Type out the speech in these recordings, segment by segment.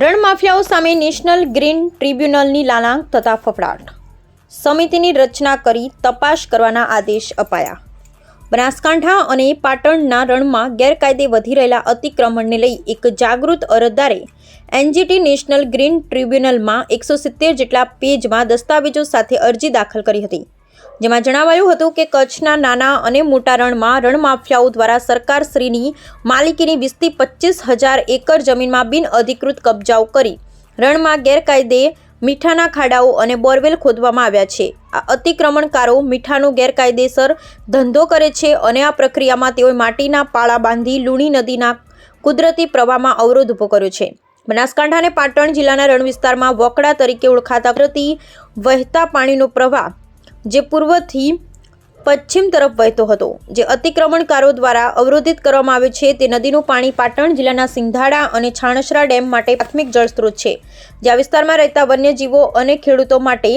રણ માફિયાઓ સામે national green ટ્રિબ્યુનલની લાલાંક તથા ફફડાટ. સમિતિની રચના કરી તપાસ કરવાના આદેશ અપાયા. બનાસકાંઠા અને પાટણના રણમાં ગેરકાયદે વધી રહેલા અતિક્રમણને લઈ એક જાગૃત અરજદારે એનજીટી નેશનલ ગ્રીન ટ્રિબ્યુનલમાં એકસો સિત્તેર જેટલા પેજમાં દસ્તાવેજો સાથે અરજી દાખલ કરી હતી. જેમાં જણાવાયું હતું કે કચ્છના નાના અને મોટા રણમાં રણમાફિયાઓ દ્વારા સરકારશ્રીની માલિકીની વીસથી પચીસ હજાર એકર જમીનમાં બિનઅધિકૃત કબજાઓ કરી. રણમાં ગેરકાયદે મીઠાના ખાડાઓ અને બોરવેલ ખોદવામાં આવ્યા છે. આ અતિક્રમણકારો મીઠાનો ગેરકાયદેસર ધંધો કરે છે અને આ પ્રક્રિયામાં તેઓએ માટીના પાળા બાંધી લુણી નદીના કુદરતી પ્રવાહમાં અવરોધ ઊભો કર્યો છે. બનાસકાંઠા અને પાટણ જિલ્લાના રણ વિસ્તારમાં વોકડા તરીકે ઓળખાતા કુદરતી વહેતા પાણીનો પ્રવાહ જે પૂર્વથી પશ્ચિમ તરફ વહેતો હતો. જે અતિક્રમણકારો દ્વારા અવરોધિત કરવામાં આવે છે તે નદીનું પાણી પાટણ જિલ્લાના સિંધાડા અને છાણસરા ડેમ માટે પ્રાથમિક જળસ્ત્રોત છે. જ્યાં વિસ્તારમાં રહેતા વન્યજીવો અને ખેડૂતો માટે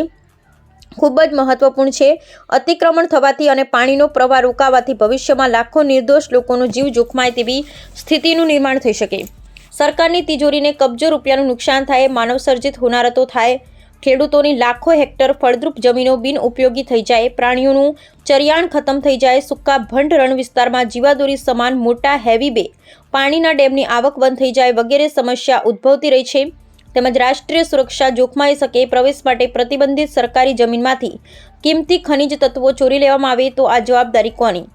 ખૂબ જ મહત્વપૂર્ણ છે. અતિક્રમણ થવાથી અને પાણીનો પ્રવાહ રોકાવાથી ભવિષ્યમાં લાખો નિર્દોષ લોકોનો જીવ જોખમાય તેવી સ્થિતિનું નિર્માણ થઈ શકે. સરકારની તિજોરીને કબજો રૂપિયાનું નુકસાન થાય, માનવસર્જિત હોનારતો થાય ખેડૂતોની લાખો હેક્ટર ફળદ્રુપ જમીનો બિન ઉપયોગી થઈ જાય, પ્રાણીઓનું ચરિયાણ ખતમ થઈ જાય, સૂકા ભંડ રણ વિસ્તારમાં જીવાદોરી સમાન મોટા હેવી બે, પાણીના ડેમની આવક બંધ થઈ જાય વગેરે સમસ્યા ઉદ્ભવતી રહી છે. તેમજ રાષ્ટ્રીય સુરક્ષા જોખમાઈ શકે પ્રવેશ માટે પ્રતિબંધિત સરકારી જમીનમાંથી કિંમતી ખનિજ તત્વો ચોરી લેવામાં આવે તો આ જવાબદારી કોની?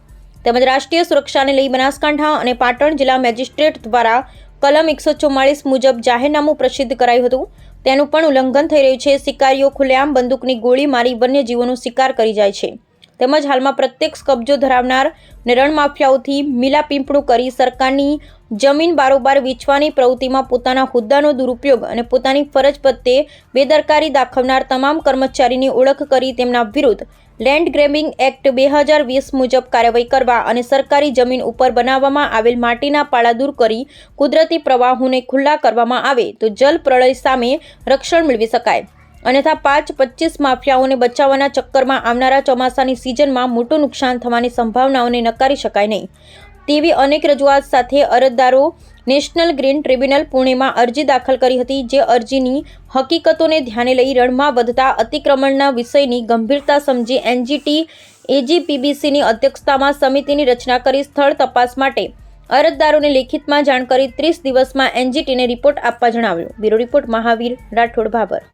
તેમજ રાષ્ટ્રીય સુરક્ષાને લઈ બનાસકાંઠા અને પાટણ જિલ્લા મેજિસ્ટ્રેટ દ્વારા કલમ એકસો મુજબ જાહેરનામું પ્રસિદ્ધ કરાયું હતું. તેનું પણ ઉલ્લંઘન થઈ રહ્યું છે. શિકારીઓ ખુલ્લેઆમ બંદૂકની ગોળી મારી વન્યજીવોનો શિકાર કરી જાય છે. તેમજ હાલમાં પ્રત્યક્ષ કબજો ધરાવનાર ને રણમાફિયાઓથી મીલાપીંપણું કરી સરકારની જમીન બારોબાર વેચવાની પ્રવૃત્તિમાં પોતાના હોદ્દાનો દુરુપયોગ અને પોતાની ફરજ પ્રત્યે બેદરકારી દાખવનાર તમામ કર્મચારીની ઓળખ કરી તેમના વિરુદ્ધ લેન્ડ ગ્રેબિંગ એક્ટ બે હજાર વીસ મુજબ કાર્યવાહી કરવા અને સરકારી જમીન ઉપર બનાવવામાં આવેલ માટીના પાળા દૂર કરી કુદરતી પ્રવાહોને ખુલ્લા કરવામાં આવે તો જલ પ્રળય સામે રક્ષણ મેળવી શકાય. અન્યથા પાંચ પચીસ માફિયાઓને બચાવવાના ચક્કરમાં આવનારા ચોમાસાની સિઝનમાં મોટું નુકસાન થવાની સંભાવનાઓને નકારી શકાય નહીં. તેવી અનેક રજૂઆત સાથે અરજદારો નેશનલ ગ્રીન ટ્રિબ્યુનલ પુણેમાં અરજી દાખલ કરી હતી, જે અરજીની હકીકતોને ધ્યાને લઈ રણમાં વધતા અતિક્રમણના વિષયની ગંભીરતા સમજી એનજીટી, એજીપીબીસીની અધ્યક્ષતામાં સમિતિની રચના કરી સ્થળ તપાસ માટે. અરજદારોને લેખિતમાં જાણ કરી ત્રીસ દિવસમાં એનજીટીને રિપોર્ટ આપવા જણાવ્યું. Bureau report, Mahavir Rathod, Bhabhar.